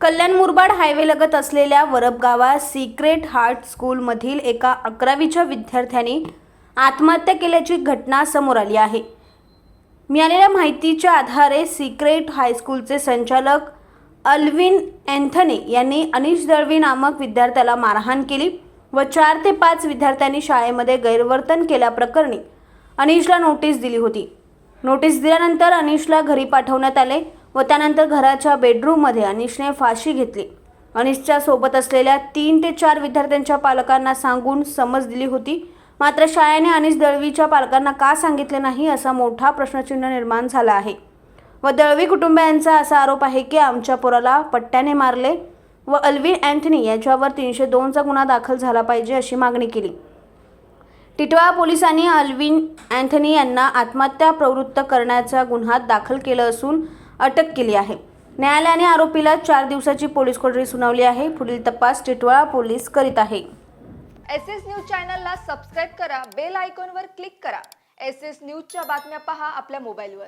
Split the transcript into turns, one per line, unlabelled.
कल्याण मुरबाड हायवेलगत असलेल्या वरब गावात secret heart स्कूलमधील एका अकरावीच्या विद्यार्थ्यांनी आत्महत्या केल्याची घटना समोर आली आहे. मिळालेल्या माहितीच्या आधारे सिक्रेट हायस्कूलचे संचालक अल्विन अँथनी यांनी अनिश दळवी नामक विद्यार्थ्याला मारहाण केली व चार ते पाच विद्यार्थ्यांनी शाळेमध्ये गैरवर्तन केल्याप्रकरणी अनिशला नोटीस दिली होती. नोटीस दिल्यानंतर अनिशला घरी पाठवण्यात आले व त्यानंतर घराच्या बेडरूममध्ये अनिशने फाशी घेतली. अनिशच्या सोबत असलेल्या तीन ते चार विद्यार्थ्यांच्या पालकांना सांगून समज दिली होती. मात्र शाळेने अनिश दळवीच्या पालकांना का सांगितले नाही असा मोठा प्रश्नचिन्ह निर्माण झाला आहे. व दळवी कुटुंबियांचा असा आरोप आहे की आमच्या पोराला पट्ट्याने मारले व अल्विन अँथनी याच्यावर तीनशे दोनचा गुन्हा दाखल झाला पाहिजे अशी मागणी केली. टिटवाळा पोलिसांनी अल्विन अँथनी यांना आत्महत्या प्रवृत्त करण्याचा गुन्हा दाखल केला असून अटक केली आहे. न्यायालयाने आरोपीला चार दिवसाची पोलीस कोठडी सुनावली आहे. पुढील तपास टिटवाळा पोलीस करीत आहे.
एस एस न्यूज चॅनलला सबस्क्राईब करा बेल आयकॉनवर क्लिक करा. एस एस न्यूजच्या बातम्या पहा आपल्या मोबाईलवर.